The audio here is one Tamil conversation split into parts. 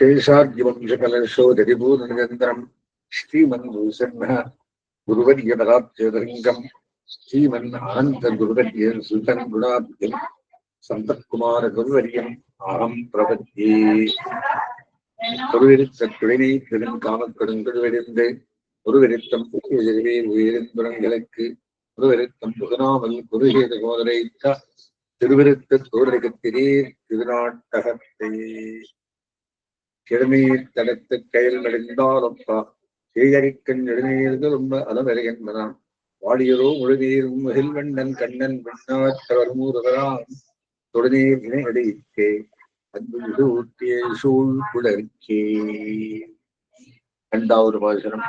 சேஷார்ஜிவம்சகலசோதரிபூர்ணநிரந்தரம் ஸ்ரீமன்சன்ன குருவரியபராத்யதரிங்கம் ஸ்ரீமன் ஆனந்த குருவரியன் சுதன் குணாத்யம் சந்தத்குமார குருவரியம் அகம் பிரபத்தி குருவிருத்த குழினை பெருங்காமக்கடும் குருவெறிந்து குருவிருத்தம் புகழே உயிரின்புறங்களுக்கு குருவிருத்தம் புதுநாமல் குருகேத கோதரைத்த திருவிருத்த தோழகத்திரே திருநாட்டகத்தை। கிழமையில் தடுத்து கயல் நடிந்தாலப்பா. சீகரிக்கண் நெடுநீர்கள் உண்ம அலவரை என்பதாம். வாடியரோ முழுநீரும் மகிழ்வண்ணன் கண்ணன் விண்ணாற்றவர் மூறுவராம் தொடுநீர் இணையடிக்கே அன்பு இது ஊட்டிய சூழ் குடற்கே இரண்டாவது பாசனம்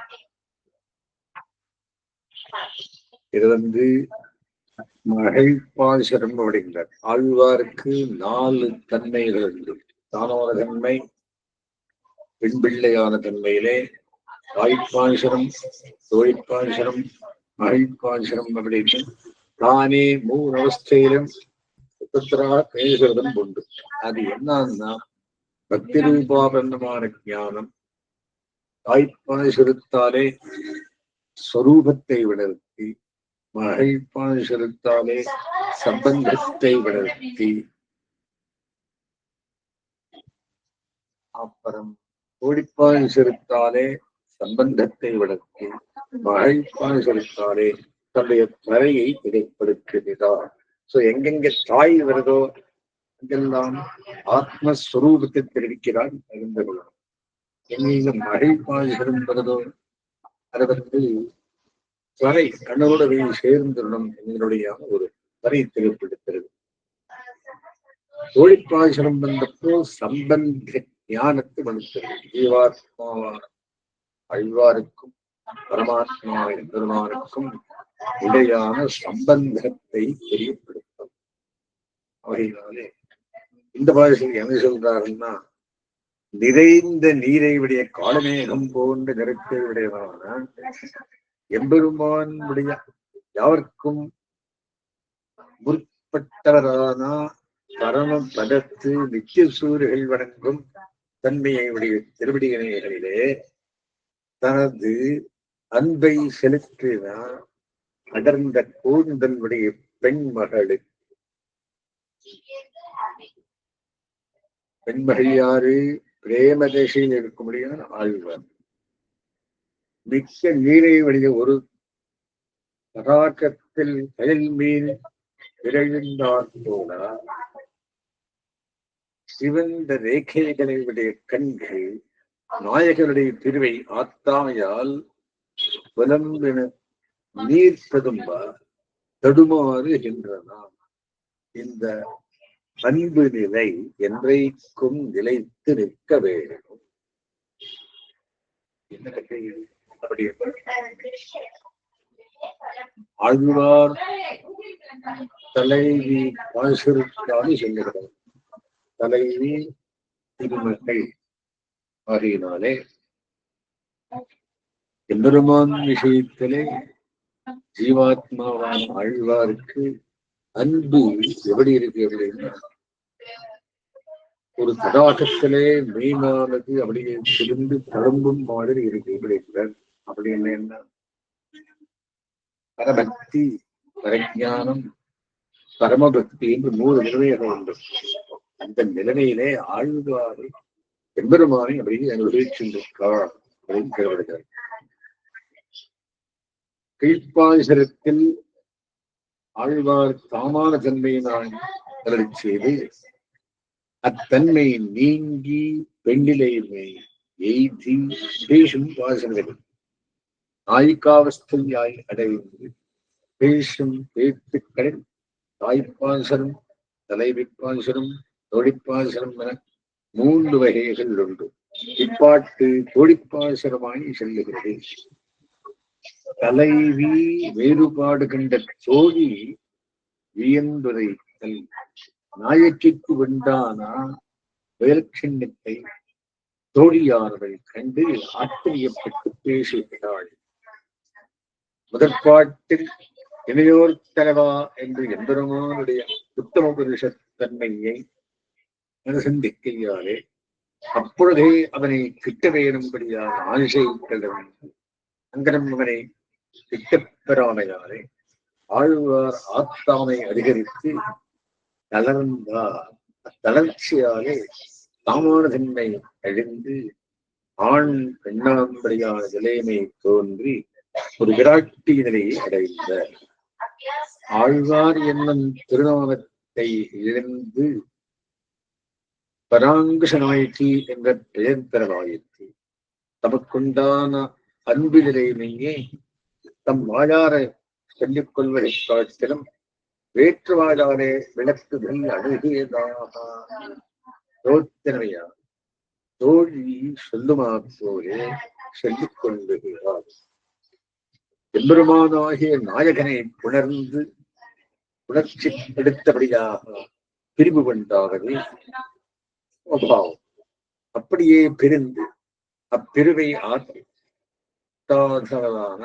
இது வந்து மகை பாசனம் அப்படிங்கிறார். ஆழ்வார்க்கு நாலு தன்மைகள் உண்டு. தானோர தன்மை பெண்பிள்ளையான தன்மையிலே தாய்ப்பாசனம் தோழிப்பாசனம் மகிழ்ப்பாசனம் அப்படின்னு தானே மூணு அவஸ்தையிலும் சுத்தராக பேசுறதும் உண்டு. அது என்னன்னா பக்தி ரூபாபந்தமான ஞானம் தாய்ப்பாசனத்தாலே ஸ்வரூபத்தை விடர்த்தி மகிழ்ப்பாசனத்தாலே சம்பந்தத்தை விடர்த்தி. அப்புறம் கோடிப்பாய் சிரித்தாலே சம்பந்தத்தை வளர்த்து மழைப்பாய் சிரித்தாலே தன்னுடைய தரையை இடைப்படுத்துகிறார் சோ எங்கெங்க தாய் வருதோ அங்கெல்லாம் ஆத்மஸ்வரூபத்தை தெரிவிக்கிறார் அறிந்து கொள்ளணும் எங்கெங்கும் மழைப்பாய் சிறந்ததோ அது வந்து தரை கண்ணோட சேர்ந்துடணும் எங்களுடைய ஒரு தரை தெளிவுபடுத்துறது கோழிப்பாய் வந்தப்போ சம்பந்த ஞானத்தை வலுத்தது ஜீவாத்மாவான அழ்வாருக்கும் பரமாத்மா பெருமானுக்கும் இடையான சம்பந்தத்தை தெரியப்படுத்தும் வகையினாலே இந்த பாஷையில் என்ன சொல்றாருன்னா நிறைந்த நீரை விடைய காலமேகம் போன்ற நிறத்தை விடையதான எம்பெருமானுடைய யாவர்க்கும் முற்பட்டவரானா பரம பதத்து நித்திய சூரியர்கள் வணங்கும் தன்மையை உடைய திருவடிகளிலே தனது அன்பை செலுத்தினார் அடர்ந்த கூந்தனுடைய பெண் மகளுக்கு பெண்மகள் யாரு? பிரேம தேசையில் இருக்க ஆழ்வார் மிக்க நீரை வழிய ஒரு தராக்கத்தில் கயல் மீன் விரைந்தார் போனார் சிவந்த ரேகைகளினுடைய கண்கள் நாயகனுடைய திருவை ஆத்தாமையால் புலம்பின நீர் ததும்ப தடுமாறுகின்றன. இந்த அன்பு நிலை என்றைக்கும் நிலைத்து நிற்க வேண்டும். ஆழ்வார் தலைவி பாசுருக்காக சொல்லுகிறார். தலைவி திருமகள் ஆகினாலே எம்பெருமான் விஷயத்திலே ஜீவாத்மாவான் ஆழ்வாருக்கு அன்பு எப்படி இருக்கு அப்படின்னா ஒரு தடாகத்திலே மீனானது அப்படியே திரும்பி தழும்பும் மாதிரி இருக்கு. இப்படிங்கிறார் அப்படி என்ன? பரபக்தி பரஜானம் பரமபக்தி என்று நூறு நிலைமைகள் உண்டு. அந்த நிலைமையிலே ஆழ்வாரை எம்பெருமானை அப்படியே அனுபவிச்சிருக்கார் அப்படின்னு கேள்விப்படுகிறார் கீழ்ப்பாசரத்தில் ஆழ்வார் தாமான தன்மையினால் கலடி செய்து அத்தன்மை நீங்கி பெண்ணிலைமை எய்தி பேசும் வாசனைகள் யாய் அடைந்து பேசும் பேத்துக்கள் தாய்ப்பாசனம் தலைவிப்பாசனம் தொழிற்பாசனம் என மூன்று வகைகள் உண்டு. இப்பாட்டு தொழிற்பாசனமாய் செல்லுகிறது. தலைவி வேறுபாடு கண்ட தோழி வியந்துரைத்தல் நாயக்கிற்கு வெண்டானா வேலட்சண்யத்தை தோழியார்கள் கண்டு ஆச்சரியப்பட்டு பேசுகிறாள் முதற்பாட்டில் இணையோர் தலைவா என்று எம்பெருமானுடைய உத்தம புருஷ தன்மையை அனுசந்திக்கையாலே அப்பொழுதே அவனை கிட்ட வேணும்படியாக ஆசை அங்கனம் அவனை கிட்டப்பெறாமையாலே ஆழ்வார் ஆத்தாமை அதிகரித்து தளர்ந்தார். தளர்ச்சியாலே தாமானதன்மை அழிந்து ஆண் பெண்ணாம்படியான நிலைமை தோன்றி ஒரு விராட்டி நிலையை அடைந்தார். ஆழ்வார் என்னும் திருநாமத்தை இழந்து பராங்குஷனாயிற்று என்ற பெயர் பெறலாயிற்று தமக்குண்டான அன்பு தம் வாழார சொல்லிக் கொள்வதை காட்டிலும் வேற்று வாழாரே விளக்குதல் அழுகியதாக. யோத்தனையா தோழி சொல்லுமா போலே சொல்லிக் கொள்ளுகிறார் எம்பெருமானாகிய நாயகனை புணர்ந்து உணர்ச்சி எடுத்தபடியாக பிரிவு கொண்டாகவே அபாவம் அப்படியே பிரிந்து அப்பிரிவை ஆத்தாதலான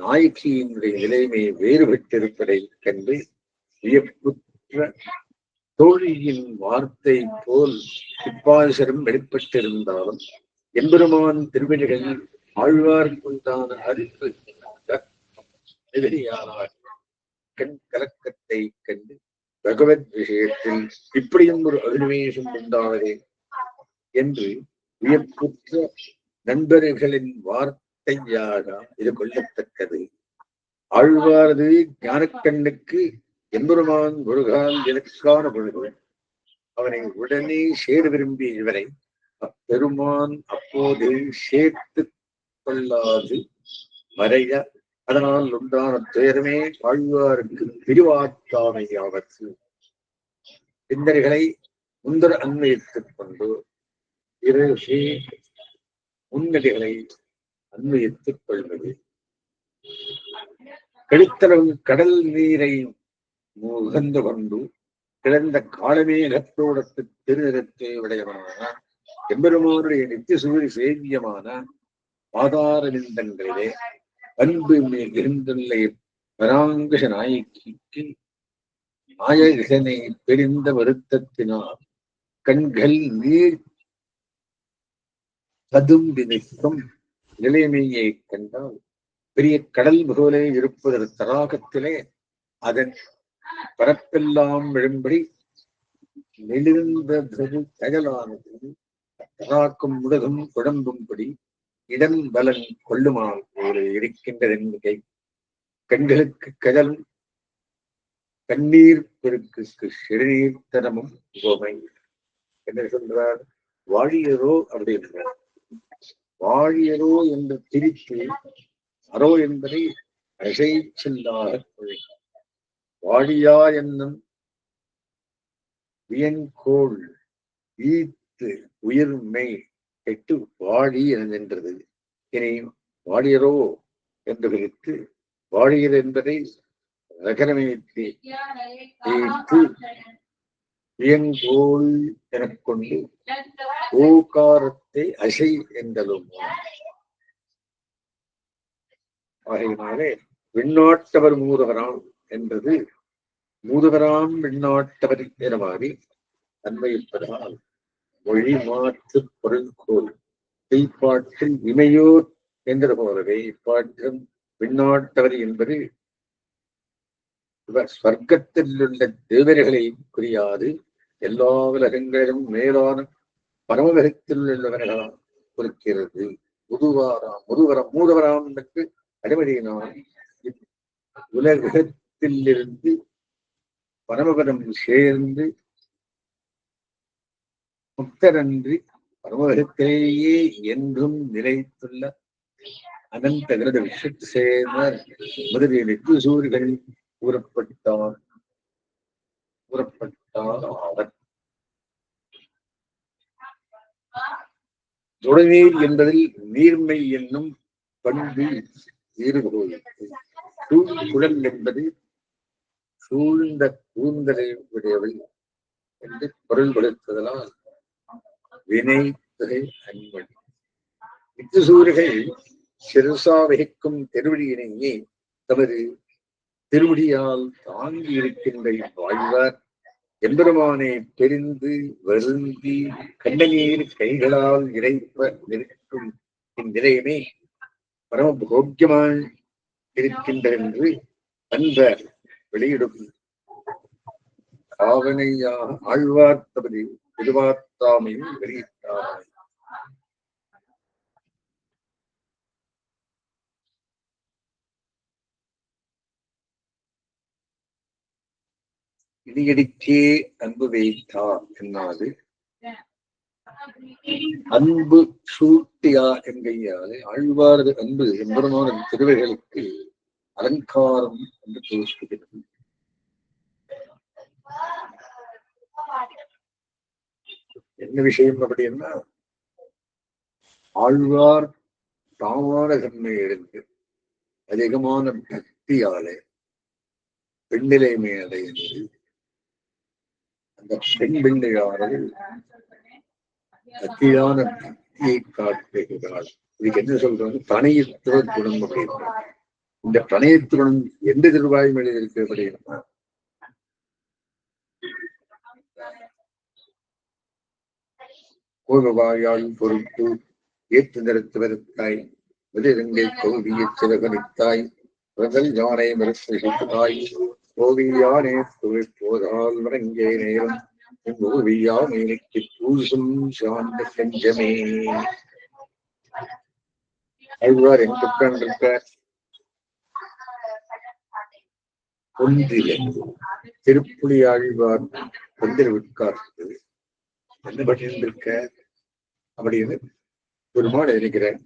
நாயகியினுடைய நிலைமை வேறுபட்டிருப்பதை கண்டு வியப்புற்ற தோழியின் வார்த்தை போல் இப்பாசரம் வெளிப்பட்டிருந்தாலும் எம்பெருமான் திருவிழிகள் ஆழ்வார்க்குண்டான அறிவு எதிரியானார் கண் கலக்கத்தை கண்டு பகவத் விஷயத்தில் இப்படியும் ஒரு அபினிவேசம் உண்டாவதே என்று வியப்புற்ற நண்பர்களின் வார்த்தையாக இது கொள்ளத்தக்கது. ஆழ்வாரது ஞானக்கண்ணுக்கு எம்பெருமான் ஒரு எனக்கான பொழுது அவனை உடனே சேர விரும்பிய இவரை அப்பெருமான் அப்போது சேர்த்து கொள்ளாது மறைய அதனால் உண்டான துயரமே வாழ்வாருக்கு பிரிவாக்காமையாவற்று சிந்தனைகளை முந்தர அன்வயித்துக் கொண்டு இரு முன்னடிகளை அன்வயித்துக் கொள்வது. கழுத்தளவு கடல் நீரை முகந்து கொண்டு கிடந்த காலமேகத்தோடத்து திருநிறத்தை உடையவனான எம்பெருமானுடைய நித்திய சூரிய சேவியமான ஆதாரவிந்தங்களிலே அன்பு மிகுந்துள்ள பராங்குஷ நாயகிக்கு நாயகனை பெரிந்த வருத்தத்தினால் கண்கள் நீர் ததும்பி நிற்கும் நிலைமையை கண்டால் பெரிய கடல் போலே இருப்பதற்கு தராகத்திலே அதன் பரப்பெல்லாம் விழும்படி நெளிர்ந்த தகலானது தராக்கும் முடகும் குழம்பும்படி இடம் பலன் கொள்ளுமால் ஒரு இருக்கின்றது என்பதை கண்களுக்கு கடலும் கண்ணீர் பெருக்கு சிறுநீர் தரமும் என்ன சொல்றார் வாழியரோ அப்படின்றார் வாழியரோ என்ற திரித்து அரோ என்பதை அசை செல்லாக வாழியா என்னும் வியங்கோள் ஈத்து உயிர்மை கெட்டு வாழி என நின்றது இனி வாழியரோ என்று விரித்து வாழியர் என்பதை நகரமைத்து இயங்கோல் எனக் கொண்டு ஓகாரத்தை அசை என்றலும். ஆகையினாலே விண்ணாட்டவர் மூதவராம் என்பது மூதவராம் விண்ணாட்டவர் என மாறி அன்வயிப்பதால் மொழி மாற்று பொருள்கோள். செய்ப்பாட்டில் இமையோர் என்ற போலவே இப்பாட்டும் விண்ணாட்டவர் என்பது இவர் ஸ்வர்க்கத்தில் உள்ள தேவர்களை குறியாது. எல்லா உலகங்களிலும் மேலான பரமகத்தில் உள்ளவர்களாம் குறிக்கிறது. முதுவாராம் முதுவரம் மூதவராம் என்று அடிமதியினால் உலகத்திலிருந்து பரமபரம் சேர்ந்து முக்தரன்றி பரமகத்திலேயே என்றும் நிலைத்துள்ள அனந்த கிரத விஷத்து சேர்ந்த முதலிய வெற்றி சூரியர்கள் கூறப்பட்டார் கூறப்பட்டார் ஆவர் துணைநீர் என்பதில் நீர்மை என்னும் பண்பு ஈடுபடுவது குழல் என்பது சூழ்ந்த கூந்தலை உடையவை என்று பொருள் கொடுத்ததனால் வினை தொகை அன்பன் வித்துசூரிகள் சிறுசா வகிக்கும் திருவடியினையே தமது திருவடியால் தாங்கி இருக்கின்ற வாழ்வார் எம்பெருமானை தெரிந்து வருந்தி கண்ணநீர் கைகளால் இறைப்ப நிற்கும் இந்நிலையமே பரம போக்கியமாய் இருக்கின்ற என்று அன்ப வெளியிடும் ஆவணையாக பெருவார் திருவாத்தாமையும் வெளியிட்டார் இடியடிக்கே அன்பு வைத்தார் என்னாது? அன்பு சூட்டியா என்கையாலே ஆழ்வாரது அன்பு எம்பெருமான திருவைகளுக்கு அலங்காரம் என்று தோற்றுகிறது என்ன விஷயம் அப்படின்னா ஆழ்வார் தாமான தன்மை எடுத்து அதிகமான பக்தியாலே பெண்ணிலைமை அடைந்து அந்த பெண் பிள்ளையானது சக்தியான பக்தியை காட்டுகிறாள். இதுக்கு என்ன சொல்றது? தனையத்துவ குணம் அப்படின்னா இந்த பிரணயத்துடன் எந்த திருவாய்மொழி இருக்கு அப்படின்னா கோபவாயால் பொருட்டு ஏற்று நிறுத்து வருத்தாய் விதிரங்கை கௌவிய சிறகரித்தாய் பிரதல் யானை மறுத்தாய் கோவியானே தொழில் போதால் வணங்கே நேரம் கோவியா மேலைக்கு பூசும் சாந்த செஞ்சமே அழ்வார் எங்க கண்டிருக்க ஒன்றிலே திருப்புலி ஆழ்வார் ஒன்றில் என்ன பண்ணியிருந்திருக்க அப்படின்னு பெருமாள் இருக்கிறேன்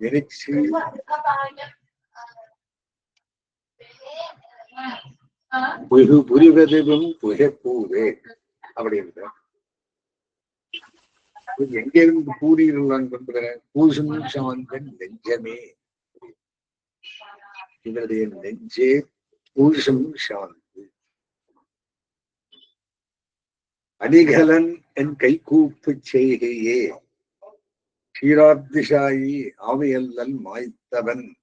நினைச்சு புகு புரிவதுவும் புகப்பூவே அப்படின்ற எங்க இருந்து கூறியிருந்தான் பண்ற பூசும் சாந்தன் நெஞ்சமே. இவருடைய நெஞ்சே பூசும் சாந்து அணிகலன் என் கைகூப்பு செய்கையே. க்ஷீராப்திஷாயி ஆவையல்லல் மாய்த்தவன்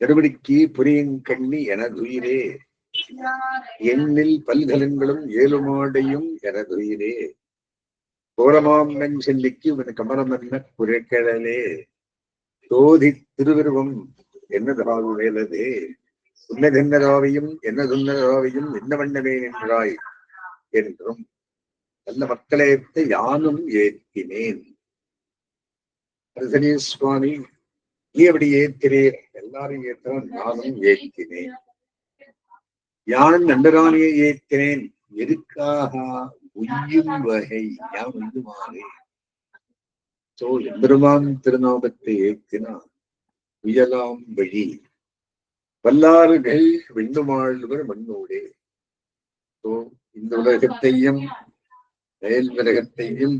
திருவடிக்கு புரியங்கண்ணி எனதுயிரே. எண்ணில் பல்கலன்களும் ஏழுமாடையும் எனதுயிரே. கோரமாம் செல்லிக்கு உன் கமலமன்ன என்ன குறைக்கடலே தோதி திருவிருவம் என்னதாகு வேலதே உன்னதென்னதாவையும் என்னதுன்னதாவையும் என்ன வண்ணமே நின்றாய் என்றும் நல்ல மக்களேற்ற யானும் ஏற்றினேன் ரசனி சுவாமி நீ எப்படி ஏற்கிறேன் எல்லாரும் ஏற்றான் நானும் ஏற்றினேன் யான் நண்டராணியை ஏற்றினேன் எதுக்காக? உய்யும் வகை. யான் வந்து மாறே சோ எம்பெருமான் திருநாமத்தை ஏற்றினான் உயலாம் வழி. வல்லாறுகள் விண்ணுமாழ்வர் மண்ணோடே. சோ இந்த உலகத்தையும் செயல் உலகத்தையும்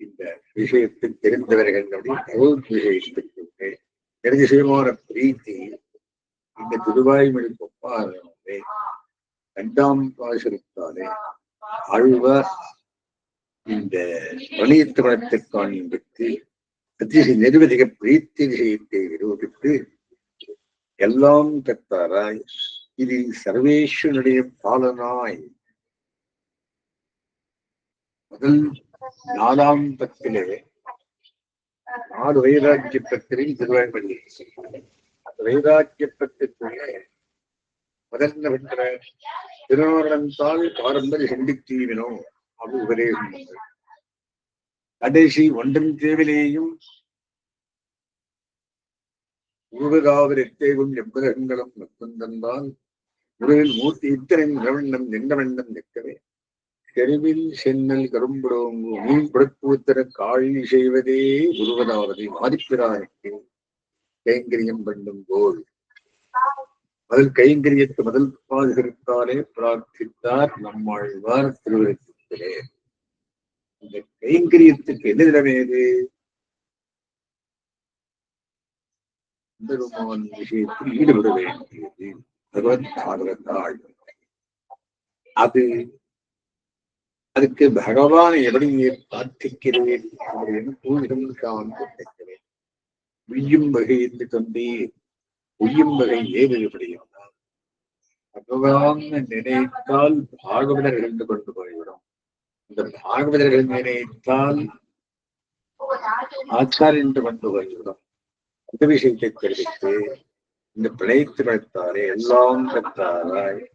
இந்த விஷயத்தை தெரிந்தவர்கள் அப்படின்னு விஷயத்துக்கு நிர்திசயமான பிரீத்தி இந்த திருவாய்மொழி ஒப்பாகவே இரண்டாம் பாசுரத்தாலே ஆழ்வார் இந்த பணியத்திரத்தை காண்பித்து அதிசய நிர்வதிக பிரீத்தி விஷயத்தை நிரூபித்து எல்லாம் பெற்றாராய் இது சர்வேஸ்வனுடைய பாலனாய். முதல் நாலாம் பத்திலே நாலு வைராக்கிய பத்திரையும் திருவாய் பண்ணி அந்த வைராக்கிய பத்திற்குள்ளே முதல்ல வென்ற திருநாரணத்தால் பாரம்பரிய சிந்தித்தீவினோ அது உபதேசம் கடைசி ஒன்றும் தேவிலேயும் உருவதாவது எத்தேவும் எவ்விரகங்களும் நக்குந்தந்தால் முருகன் மூர்த்தி இத்தனை நிலவண்ணம் நின்றவண்ணம் நிற்கவே. தெருவில் சென்னல் கரும்புடோங்கு மீன் கொடுப்பூத்தர காழி செய்வதே உருவதாவது மாதிப்பிரானுக்கு கைங்கரியம் பண்ணும் போல் முதல் கைங்கரியத்து முதல் பாதுகாத்தாலே பிரார்த்தித்தார் நம்மாழ்வார் திருவிழத்திலே இந்த கைங்கரியத்துக்கு என்ன நிலைமையது பெருமான் விஷயத்தில் ஈடுபட வேண்டியது. பகவத்பாகவத்தாள் அது அதுக்கு பகவான் எப்படி பிரார்த்திக்கிறேன் அப்படின்னு பூஜகம் காண்பிக்கிறேன் உய்யும் வகை என்று தந்தி உய்யும் வகை ஏது எப்படியானால் பகவான் நினைத்தால் பாகவதர் என்று கொண்டு போய்விடும். இந்த பாகவதர்கள் நினைத்தால் ஆச்சார் என்று கொண்டு போய்விடும். அந்த விஷயத்தை தெரிவித்து இந்த பிழைத்து எல்லாம் பெற்றாராய்.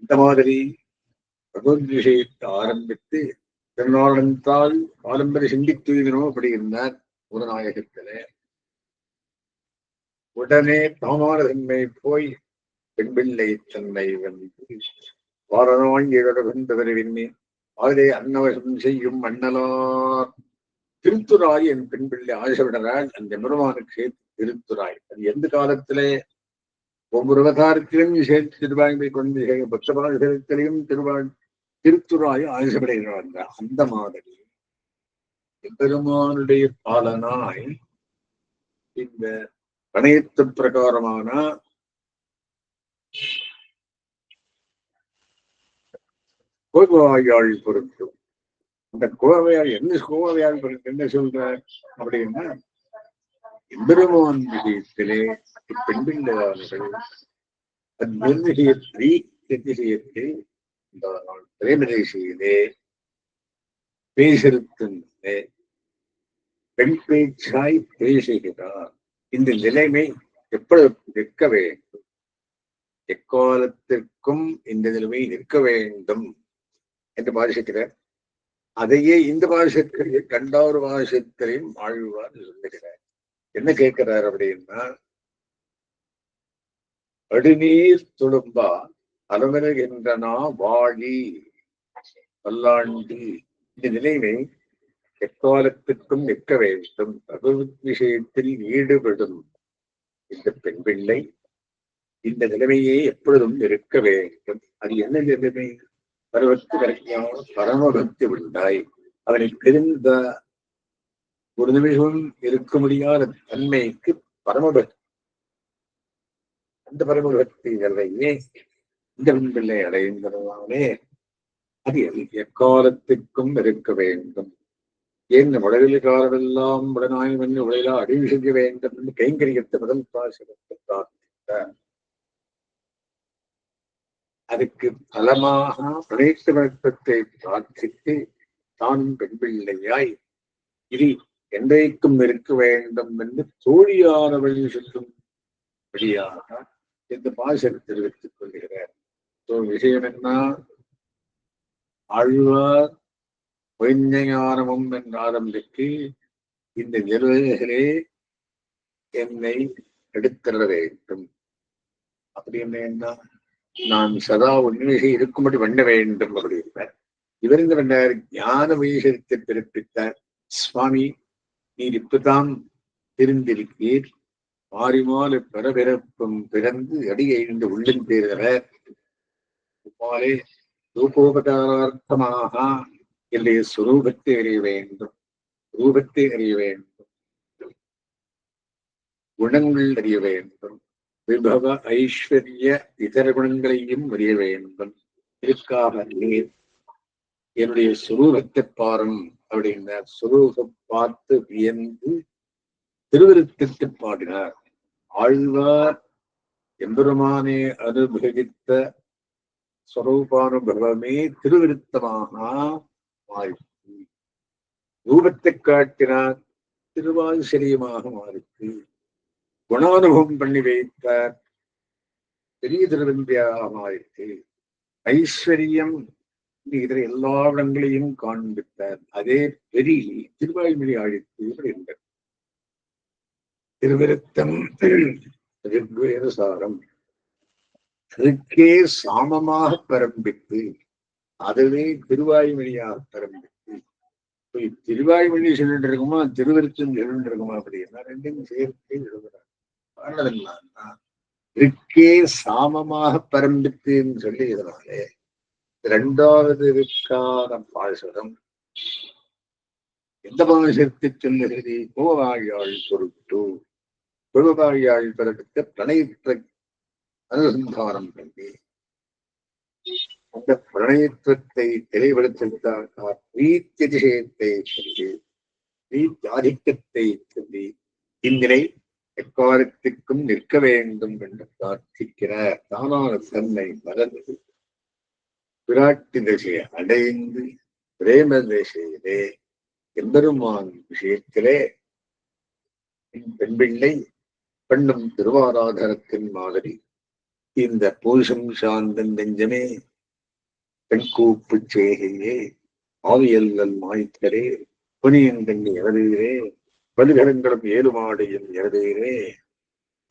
இந்த மாதிரி பகவத் விஷயத்தை ஆரம்பித்து திருநாளந்தால் பாரம்பரிய சிந்தித்து அப்படி இருந்தார் குருநாயகத்திலே உடனே தாமான தன்மை போய் பெண்பிள்ளை தன்மை வந்து வாரநாள் இழந்தவரின்மே அதிலே அன்னவசம் செய்யும் மன்னலார். திருத்துராய் என் பெண் பிள்ளை ஆசைவிடரால் அந்த பெருமானுக்கு திருத்துராய் அது எந்த காலத்திலே? ஒவ்வொரு அவதாரத்திலும் விசேஷ திருவாய்மை கொண்டு பக்தபாசத்திலையும் திருவாய் திருத்துறாய் ஆயுசப்படுகிறார்கள் அந்த மாதிரி எம்பெருமானுடைய பாலனாய் இந்த கணையத்து பிரகாரமான கோவாயாள் பொருட்டும் அந்த கோவையாள் என்ன கோவையாள் பொருட்டு என்ன சொல்ற அப்படின்னா எம்பெருமான் விஷயத்திலே பெண்பிள்ளையாளர்கள் அந்நிர்ணயத்தை விஷயத்தில் இந்த பேசிருக்கின்றே. பெண் பேச்சாய் பேசுகிறார். இந்த நிலைமை எப்பொழுது நிற்க வேண்டும்? எக்காலத்திற்கும் இந்த நிலைமை நிற்க வேண்டும் என்று பாதிக்கிறார் அதையே இந்த பாஷத்திலே கண்டாறு பாஷத்திலையும் ஆழ்வார் சொல்லுகிறார். என்ன கேட்கிறார் அப்படின்னா அடிநீர் துளும்பா அலமருகின்றனா வாழி பல்லாண்டி இந்த நிலைமை எக்காலத்திற்கும் நிற்க வேண்டும். பகவத் விஷயத்தில் ஈடுபடும் இந்த பெண் பிள்ளை இந்த நிலைமையே எப்பொழுதும் இருக்க வேண்டும். அது என்ன நிலைமை? பருவத்து வரைக்கும் பரமபக்தி உண்டாய். அவனை தெரிந்த ஒரு நிமிஷம் இருக்க முடியாத தன்மைக்கு பரமபக்தி அந்த பரமபக்தி நிலையே இந்த பெண் பிள்ளை அடைந்ததாலே அது எக்காலத்திற்கும் இருக்க வேண்டும். ஏன் உலகில் காலமெல்லாம் உடனாய் வந்து உலகிலா அழிவு செய்ய வேண்டும் என்று கைங்கரியத்தை முதல் பாசனத்தை பிரார்த்தித்தார். அதுக்கு பலமாக பிரணேச வழக்கத்தை பிரார்த்தித்து தானும் பெண் பிள்ளையாய் இனி என்றைக்கும் இருக்க வேண்டும் என்று தோழியானவள் சொல்லும் வழியாக இந்த பாசனை தெரிவித்துக் கொள்கிறார். விஷயம் என்ன? ஆழ்வார் பொய்ஞானமும் என்று ஆரம்பித்து இந்த நிர்வாகிகளே என்னை எடுத்திட வேண்டும். அப்படி என்ன நான் சதா உண்மையை இருக்கும்படி பண்ண வேண்டும். அப்படின்னார் இவர் இந்த பண்ணார் ஞான வைசத்தை பிறப்பித்தார். சுவாமி நீர் இப்பதான் தெரிந்திருக்கிறீர். ஆரிமால் பிறபிறப்பும் பிறந்து அடி இந்த உள்ளின் உமாலே ரூபோபகாரார்த்தமாக என்னுடைய சுரூபத்தை அறிய வேண்டும். ரூபத்தை அறிய வேண்டும். குணங்கள் அறிய வேண்டும். விபவ ஐஸ்வர்ய இதர குணங்களையும் அறிய வேண்டும். இதுக்காக நீர் என்னுடைய சுரூபத்தை பாரும் அப்படின்னா சுரூபம் பார்த்து வியந்து திருவிருத்திற்கு பாடினார். ஆழ்வார் எம்பெருமானே அனுபவித்த ஸ்வரூபானுபவமே திருவிருத்தமாக மாறிச்சு ரூபத்தை காட்டினார் திருவாதிசரியமாக மாறிச்சு குணானுபவம் பண்ணி வைத்தார் பெரிய திருவந்தியாக மாறிச்சு ஐஸ்வர்யம் இதர எல்லா இடங்களையும் காண்பித்தார். அதே பெரிய திருவாய்மொழி அழித்து என்றார் திருவிருத்தம் ரிக்வேதசாரம் அதுக்கே சாமமாக பரம்பித்து அதுவே திருவாய்மொழியாக பரம்பித்து. திருவாய்மொழி சொல்லிட்டு இருக்குமா திருவிருத்தம் சொல்லிட்டு இருக்குமா அப்படின்னா ரெண்டையும் சேர்த்து எழுதுறாங்க. பாடுறதுன்னா இருக்கே சாமமாக பரம்பித்துன்னு சொல்லி இதனாலே இரண்டாவது விற்கான பாசுரம் எந்த பாசத்தை சொல்லுகிறது? கோவாயாள் பொருட்டு கோவாயாள் பிறகு பிரணயத்தை அனுசந்தானம் பண்ணி அந்த பிரணயத்துவத்தை தெளிவுபடுத்துவதற்காக பிரீத்தியதிசயத்தை சொல்லி பிரீத்தாதிக்கத்தை சொல்லி இந்நிலை எக்காலத்திற்கும் நிற்க வேண்டும் என்று பிரார்த்திக்கிற தானான தன்னை மறந்து பிராட்டி திசையை அடைந்து பிரேம திசையிலே எம்பெருமான் விஷயத்திலே பெண் பிள்ளை பெண்ணும் திருவாராதனத்தின் மாதிரி. இந்த பூஷம் சாந்தன் நெஞ்சமே பெண் கூப்பு சேகையே ஆவியல்லல் மாய்த்தரே புனியங்கண்ணி இறதீரே வலுகரங்களும் ஏழுமாடையும் எழுதுகிறே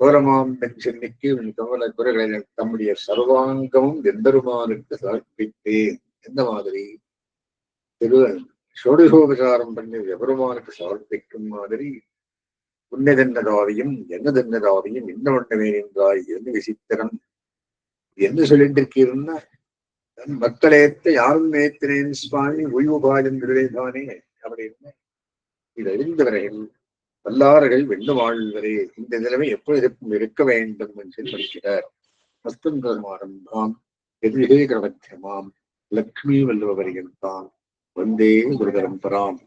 கோரமாம் சென்னைக்கு உன் கவல குறைகளை தம்முடைய சர்வாங்கமும் எந்தருமானுக்கு சமர்ப்பித்தேன். எந்த மாதிரி? திரு சோடிசோபசாரம் பண்ணி எபெருமானுக்கு சமர்ப்பிக்கும் மாதிரி? உன்னதென்னதாவியும் என்னதென்னதாவியும் என்ன ஒன்றவே என்றாய் என்று விசித்திரம். என்ன சொல்லிட்டு இருக்கீர்னா தன் மக்களேத்த யாரும் நேத்தினேன் சுவாமி உய்வுபாயம் விடுவேதானே அப்படின்னு. இது அறிந்த வரையில் வல்லார்கள் வெண்டு வாழ்வரே இந்த நிலைமை எப்பொழுதுக்கும் இருக்க வேண்டும் என்று படிக்கிறார் மஸ்தந்தமாரம்பாம் எதிரே கிரமத்தியமாம் லக்ஷ்மி வல்லுவரிகள் தான் வந்தே குருதரம்பராம்